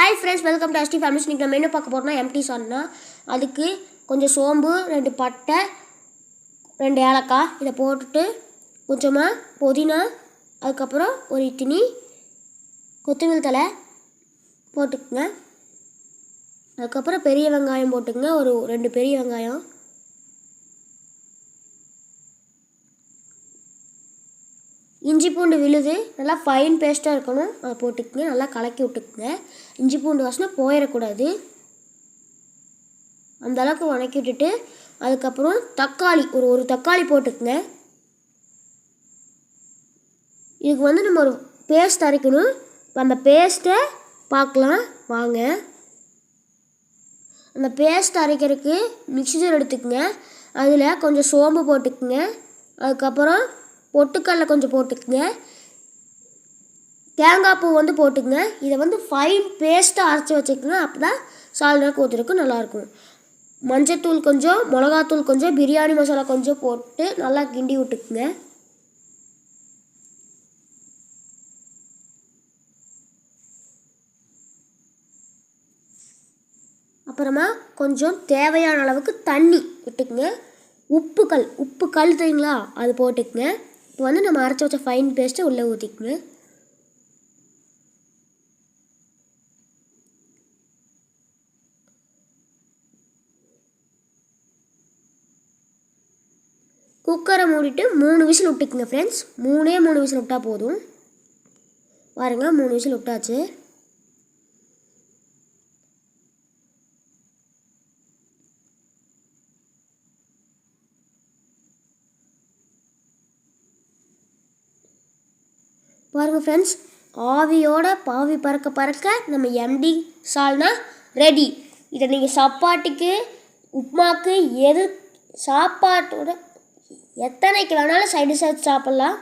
Hi friends welcome to Asti families இன்றைக்கி நம்ம என்ன பார்க்க போகிறோம்னா எம்டி சான்னா அதுக்கு கொஞ்சம் சோம்பு ரெண்டு பட்டை ரெண்டு ஏலக்காய் இதை போட்டுட்டு கொஞ்சமாக புதினா அதுக்கப்புறம் ஒரு இத்தினி கொத்தமல்லி தலை போட்டுக்குங்க. அதுக்கப்புறம் பெரிய வெங்காயம் போட்டுக்குங்க. ஒரு ரெண்டு பெரிய வெங்காயம். இஞ்சி பூண்டு விழுது நல்லா ஃபைன் பேஸ்ட்டாக இருக்கணும். அதை போட்டுக்குங்க நல்லா கலக்கி விட்டுக்குங்க. இஞ்சி பூண்டு வாசனை போயிடக்கூடாது அந்த அளவுக்கு வணக்கி விட்டுட்டு அதுக்கப்புறம் தக்காளி ஒரு ஒரு தக்காளி போட்டுக்குங்க. இதுக்கு வந்து நம்ம ஒரு பேஸ்ட் அரைக்கணும். இப்போ அந்த பேஸ்ட்டை பார்க்கலாம். வாங்க. அந்த பேஸ்ட் அரைக்கிறதுக்கு மிக்ஸி ஜார் எடுத்துக்கங்க. அதில் கொஞ்சம் சோம்பு போட்டுக்குங்க. அதுக்கப்புறம் பொட்டுக்கடலை கொஞ்சம் போட்டுக்குங்க. தேங்காய் பூ வந்து போட்டுக்குங்க. இதை வந்து ஃபைன் பேஸ்ட்டாக அரைச்சி வச்சுக்கோங்க. அப்போ தான் சால்னாக்கு ஊற்றுறதுக்கு நல்லாயிருக்கும். மஞ்சத்தூள் கொஞ்சம் மிளகாத்தூள் கொஞ்சம் பிரியாணி மசாலா கொஞ்சம் போட்டு நல்லா கிண்டி விட்டுக்குங்க. அப்புறமா கொஞ்சம் தேவையான அளவுக்கு தண்ணி விட்டுக்குங்க. உப்பு கல் உப்பு கல் தெரியுங்களா? அது போட்டுக்குங்க. இப்போ வந்து நம்ம அரைச்சி வச்ச ஃபைன் பேஸ்ட்டை உள்ளே ஊற்றிக்குங்க குக்கரை மூடிட்டு மூணு விசில் விட்டுக்குங்க ஃப்ரெண்ட்ஸ் மூணே மூணு விசில் விட்டால் போதும். பாருங்கள் மூணு விசில் விட்டாச்சு. பாருங்கள் ஃப்ரெண்ட்ஸ் ஆவியோட பாவி பறக்க பறக்க நம்ம எம்டி சால்னா ரெடி இதை நீங்கள் சாப்பாட்டுக்கு உப்மாக்கு எது சாப்பாட்டோட எத்தனைக்கு வேணாலும் சைடு சேர்த்து சாப்பிட்லாம்.